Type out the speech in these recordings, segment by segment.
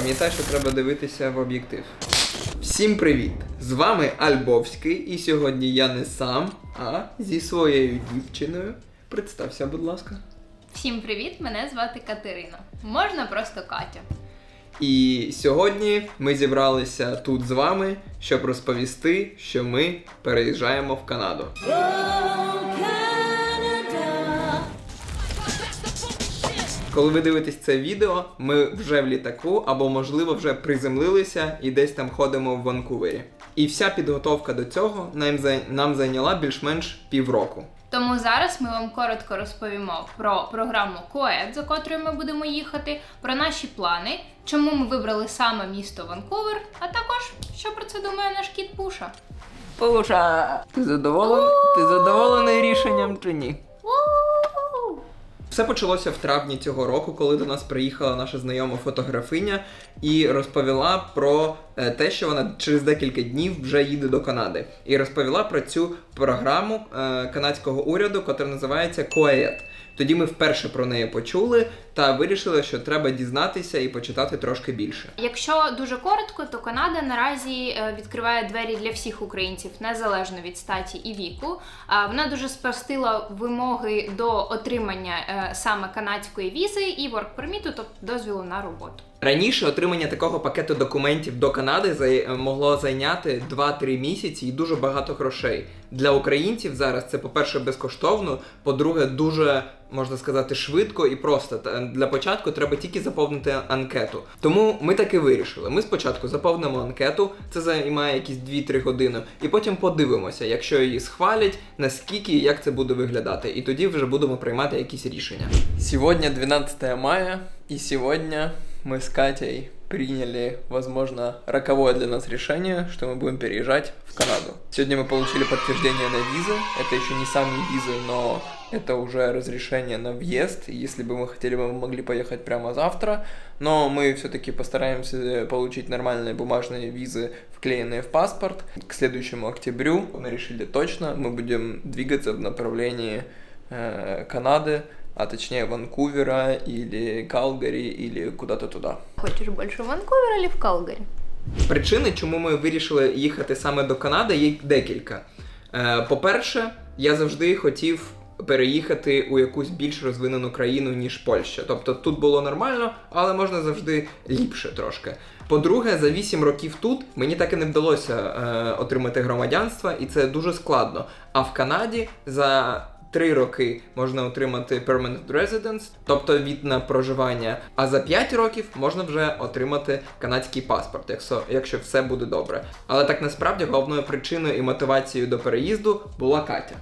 Пам'ятай, що треба дивитися в об'єктив. Всім привіт! З вами Альбовський, і сьогодні я не сам, а зі своєю дівчиною. Представся, будь ласка. Всім привіт! Мене звати Катерина. Можна просто Катя. І сьогодні ми зібралися тут з вами, щоб розповісти, що ми переїжджаємо в Канаду. Коли ви дивитесь це відео, ми вже в літаку або, можливо, вже приземлилися і десь там ходимо в Ванкувері. І вся підготовка до цього нам, нам зайняла більш-менш півроку. Тому зараз ми вам коротко розповімо про програму КОЕД, за котрою ми будемо їхати, про наші плани, чому ми вибрали саме місто Ванкувер, а також що про це думає наш кіт Пуша. Пуша, ти задоволений? Ти задоволений рішенням чи ні? Все почалося в травні цього року, коли до нас приїхала наша знайома фотографиня і розповіла про те, що вона через декілька днів вже їде до Канади. І розповіла про цю програму е, канадського уряду, яка називається COED. Тоді ми вперше про неї почули та вирішили, що треба дізнатися і почитати трошки більше. Якщо дуже коротко, то Канада наразі е, відкриває двері для всіх українців незалежно від статі і віку. Вона дуже спростила вимоги до отримання е, саме канадської візи і ворк-перміту, тобто дозвілу на роботу. Раніше отримання такого пакету документів до Канади зай- могло зайняти 2-3 місяці і дуже багато грошей. Для українців зараз це, по-перше, безкоштовно, по-друге, дуже можна сказати швидко і просто. Для початку треба тільки заповнити анкету. Тому ми таки вирішили. Ми спочатку заповнимо анкету, це займає якісь 2-3 години, і потім подивимося, якщо її схвалять, наскільки і як це буде виглядати. І тоді вже будемо приймати якісь рішення. Сьогодні 12 мая, и сегодня мы с Катей приняли, возможно, роковое для нас решение, что мы будем переезжать в Канаду. Сегодня мы получили подтверждение на визы. Это еще не сами визы, но это уже разрешение на въезд. Если бы мы хотели, мы могли поехать прямо завтра. Но мы все-таки постараемся получить нормальные бумажные визы, вклеенные в паспорт. К следующему октябрю мы решили точно, мы будем двигаться в направлении э, Канады, а точнее Ванкувера или Калгари или куда-то туда. Хочеш більше в Ванкувер чи в Калгарі? Причини, чому ми вирішили їхати саме до Канади, є декілька. Е, По-перше, я завжди хотів переїхати у якусь більш розвинену країну, ніж Польща. Тобто тут було нормально, але можна завжди ліпше трошки. По-друге, за 8 років тут мені так і не вдалося е, отримати громадянство, і це дуже складно. А в Канаді за 3 роки можна отримати permanent residence, тобто від на проживання. А за 5 років можна вже отримати канадський паспорт, якщо, якщо все буде добре. Але так насправді головною причиною і мотивацією до переїзду була Катя.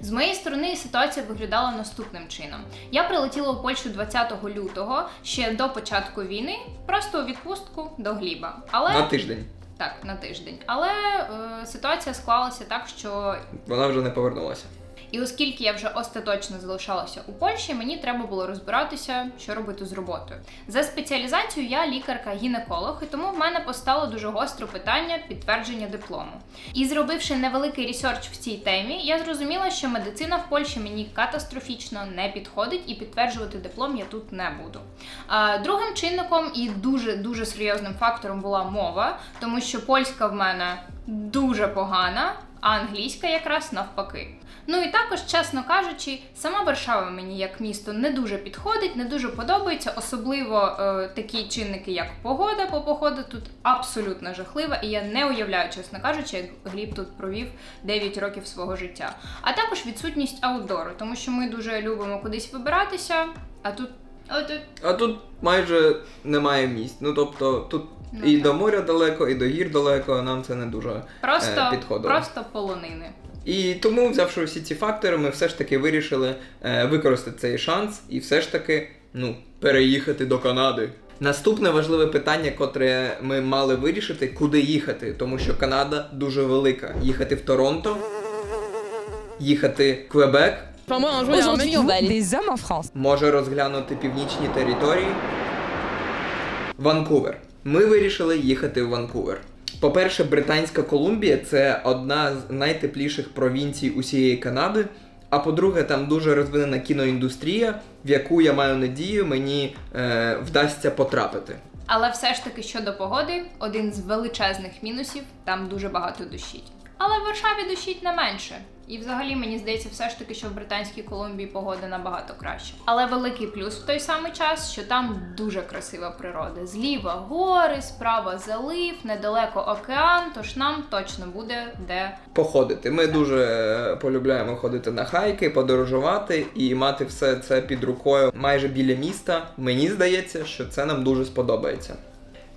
З моєї сторони ситуація виглядала наступним чином. Я прилетіла у Польщу 20 лютого ще до початку війни, просто у відпустку до Гліба. Але На тиждень. так, на тиждень. Але е, ситуація склалася так, що Вона вже не повернулася. І оскільки я вже остаточно залишалася у Польщі, мені треба було розбиратися, що робити з роботою. За спеціалізацією я лікарка-гінеколог, і тому в мене постало дуже гостре питання підтвердження диплому. І зробивши невеликий ресерч в цій темі, я зрозуміла, що медицина в Польщі мені катастрофічно не підходить, і підтверджувати диплом я тут не буду. А, другим чинником і дуже дуже серйозним фактором була мова, тому що польська в мене дуже погана, а англійська якраз навпаки. Ну і також, чесно кажучи, сама Варшава мені як місто не дуже підходить, не дуже подобається, особливо е, такі чинники, як погода, бо погода тут абсолютно жахлива, і я не уявляю, чесно кажучи, як Гліб тут провів 9 років свого життя. А також відсутність аутдору, тому що ми дуже любимо кудись вибиратися, а тут. а тут А тут майже немає місць. Ну тобто тут Ну, і так. до моря далеко, і до гір далеко, нам це не дуже просто, е, підходило. просто полонини. І тому, взявши всі ці фактори, ми все ж таки вирішили е, використати цей шанс і все ж таки ну, переїхати до Канади. Наступне важливе питання, котре ми мали вирішити, куди їхати, тому що Канада дуже велика. Їхати в Торонто, їхати в Квебек, може розглянути північні території. Ванкувер. Ми вирішили їхати в Ванкувер. По-перше, Британська Колумбія це одна з найтепліших провінцій усієї Канади. А по-друге, там дуже розвинена кіноіндустрія, в яку я маю надію, мені е, вдасться потрапити. Але все ж таки щодо погоди, один з величезних мінусів там дуже багато дощить. Але в Варшаві дощить не менше. І взагалі мені здається, все ж таки, що в Британській Колумбії погода набагато краще. Але великий плюс в той самий час, що там дуже красива природа. Зліва гори, справа залив, недалеко океан, тож нам точно буде де Походити. Ми дуже е, полюбляємо ходити на хайки, подорожувати і мати все це під рукою майже біля міста. Мені здається, що це нам дуже сподобається.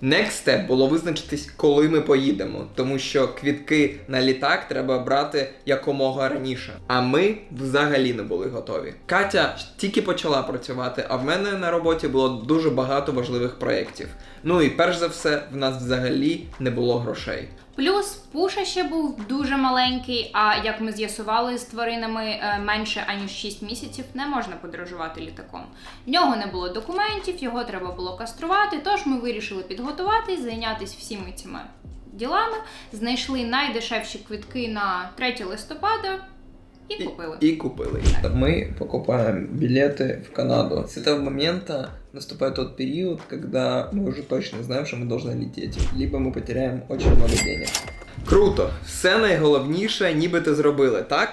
Next step було визначитись, коли ми поїдемо, тому що квітки на літак треба брати якомога раніше. А ми взагалі не були готові. Катя тільки почала працювати, а в мене на роботі було дуже багато важливих проєктів. Ну і перш за все, в нас взагалі не було грошей. Плюс Пуша ще був дуже маленький, а як ми з'ясували з тваринами е, менше аніж 6 місяців не можна подорожувати літаком. В нього не було документів, його треба було каструвати. Тож ми вирішили підготуватись, зайнятися всіми цими ділами. Знайшли найдешевші квитки на 3 листопада і купили. И, купили. Мы покупаем билеты в Канаду. С этого момента наступает тот период, когда мы уже точно знаем, что мы должны лететь. Либо мы потеряем очень много денег. Круто! Все найголовніше, ніби ти зробили, так?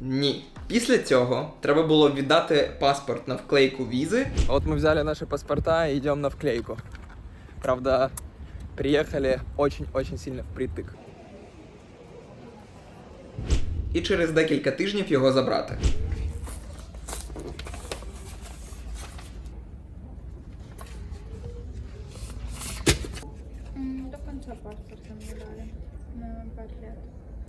Ні. Після цього треба було віддати паспорт на вклейку візи. От ми взяли наші паспорта і йдемо на вклейку. Правда, приїхали очень-очень сильно впритик. І через декілька тижнів його забрати. До конца паспорта мне. На 5 лет.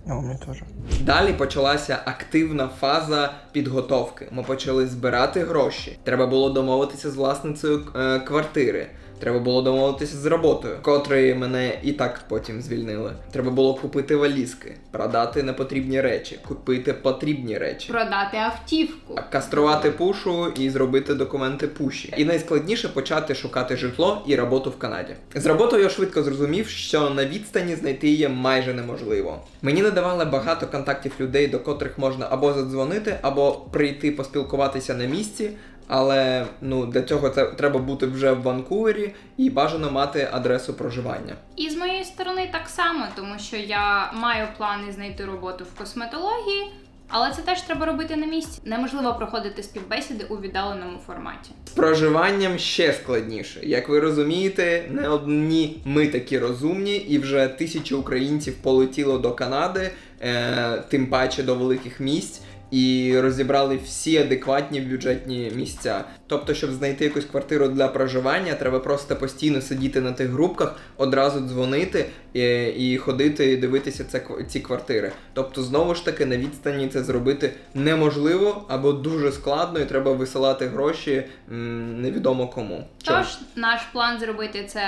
А у теж. Далі почалася активна фаза підготовки. Ми почали збирати гроші. Треба було домовитися з власницею е, квартири. Треба було домовитися з роботою, котрої мене і так потім звільнили. Треба було купити валізки, продати непотрібні речі, купити потрібні речі. Продати автівку. Каструвати пушу і зробити документи пуші. І найскладніше почати шукати житло і роботу в Канаді. З роботою я швидко зрозумів, що на відстані знайти її майже неможливо. Мені надавали багато контактів людей, до котрих можна або задзвонити, або прийти поспілкуватися на місці. Але ну для цього це треба бути вже в Ванкувері і бажано мати адресу проживання. І з моєї сторони так само, тому що я маю плани знайти роботу в косметології, але це теж треба робити на місці. Неможливо проходити співбесіди у віддаленому форматі. З проживанням ще складніше. Як ви розумієте, не одні ми такі розумні, і вже тисячі українців полетіло до Канади, е, тим паче до великих місць. І розібрали всі адекватні бюджетні місця. Тобто, щоб знайти якусь квартиру для проживання, треба просто постійно сидіти на тих групках, одразу дзвонити і, і ходити і дивитися це, ці квартири. Тобто, знову ж таки, на відстані це зробити неможливо або дуже складно, і треба висилати гроші м, невідомо кому. Тож наш план зробити це,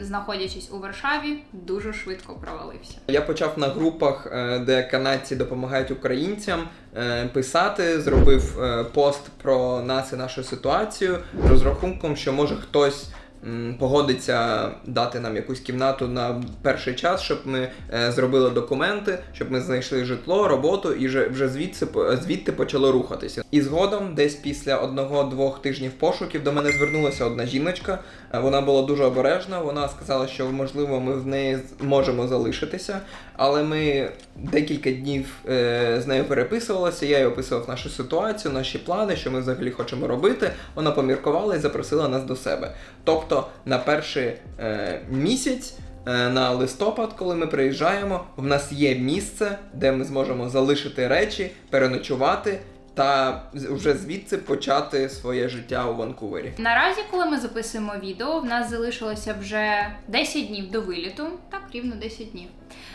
знаходячись у Варшаві, дуже швидко провалився. Я почав на групах, е, де канадці допомагають українцям е, писати, зробив е, пост про нас і нашу ситуацію розрахунком, що може хтось. Погодиться дати нам якусь кімнату на перший час, щоб ми е, зробили документи, щоб ми знайшли житло, роботу і вже, звідси звідти почали рухатися. І згодом, десь після одного-двох тижнів пошуків, до мене звернулася одна жіночка. Е, Вона була дуже обережна. Вона сказала, що можливо ми в неї можемо залишитися, але ми декілька днів е, з нею переписувалися. Я їй описував нашу ситуацію, наші плани, що ми взагалі хочемо робити. Вона поміркувала і запросила нас до себе. Тобто на перший е, місяць. е, На листопад, коли ми приїжджаємо, в нас є місце, де ми зможемо залишити речі, переночувати та вже звідси почати своє життя у Ванкувері. Наразі, коли ми записуємо відео, в нас залишилося вже 10 днів до виліту, так рівно 10 днів.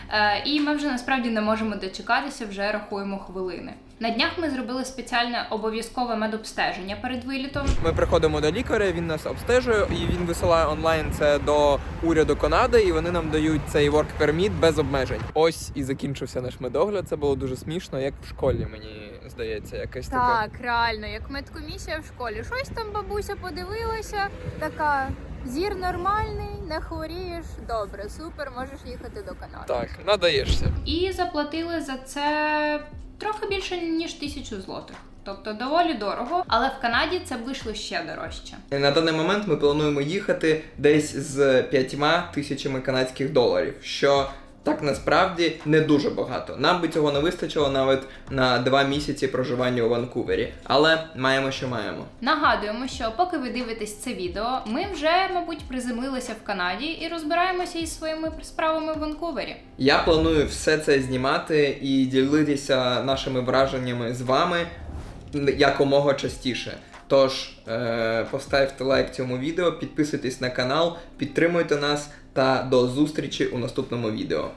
Е, і ми вже насправді не можемо дочекатися, вже рахуємо хвилини. На днях ми зробили спеціальне обов'язкове медобстеження перед вилітом. Ми приходимо до лікаря, він нас обстежує, і він висилає онлайн це до уряду Канади, і вони нам дають цей work permit без обмежень. Ось і закінчився наш медогляд. Це було дуже смішно, як в школі, мені здається, якась така. Так, реально, як медкомісія в школі. Щось там бабуся подивилася, така зір нормальний, не хворієш. Добре, супер, можеш їхати до Канади. Так, надаєшся. І заплатили за це трохи більше ніж тисячу злотих. тобто доволі дорого, але в Канаді це вийшло ще дорожче. На даний момент ми плануємо їхати десь з п'ятьма тисячами канадських доларів, що так насправді не дуже багато. Нам би цього не вистачило навіть на два місяці проживання у Ванкувері, але маємо, що маємо. Нагадуємо, що поки ви дивитесь це відео, ми вже, мабуть, приземлилися в Канаді і розбираємося із своїми справами в Ванкувері. Я планую все це знімати і ділитися нашими враженнями з вами якомога частіше. Тож е, поставте лайк цьому відео, підписуйтесь на канал, підтримуйте нас та до зустрічі у наступному відео.